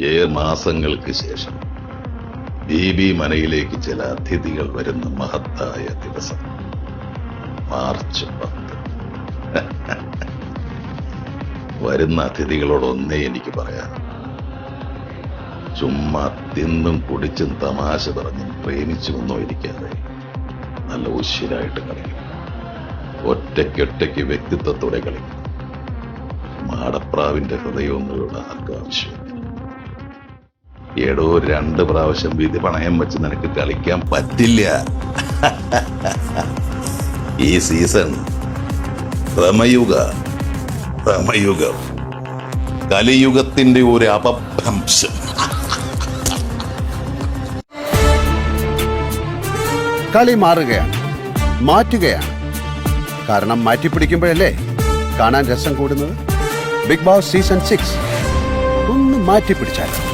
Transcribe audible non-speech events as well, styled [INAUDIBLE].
ഏഴ് മാസങ്ങൾക്ക് ശേഷം ബീബി മനയിലേക്ക് ചില അതിഥികൾ വരുന്ന മഹത്തായ ദിവസം. മാർച്ച് പത്ത്. വരുന്ന അതിഥികളോടൊന്നേ എനിക്ക് പറയാം. ചുമ്മാ തിന്നും കുടിച്ചും തമാശ പറഞ്ഞും പ്രേമിച്ചുമൊന്നും ഇരിക്കാതെ നല്ല ഉശിരായിട്ട് കളിക്കും. ഒറ്റയ്ക്കൊറ്റയ്ക്ക് വ്യക്തിത്വത്തോടെ കളിക്കും. മാടപ്രാവിന്റെ ഹൃദയവും ആർക്കും ആവശ്യമില്ല എടോ രണ്ട് പ്രാവശ്യം വിധി പണയം വെച്ച് നിനക്ക് കളിക്കാൻ പറ്റില്ല. [LAUGHS] ഈ സീസൺ ഭ്രമയുഗം. കലിയുഗത്തിന്റെ ഒരു അപഭ്രംശം. [LAUGHS] കളി മാറുകയാണ് മാറ്റുകയാണ്. കാരണം മാറ്റിപ്പിടിക്കുമ്പോഴല്ലേ കാണാൻ രസം കൂടുന്നത്? ബിഗ് ബോസ് സീസൺ സിക്സ് ഒന്ന് മാറ്റിപ്പിടിച്ചാലോ?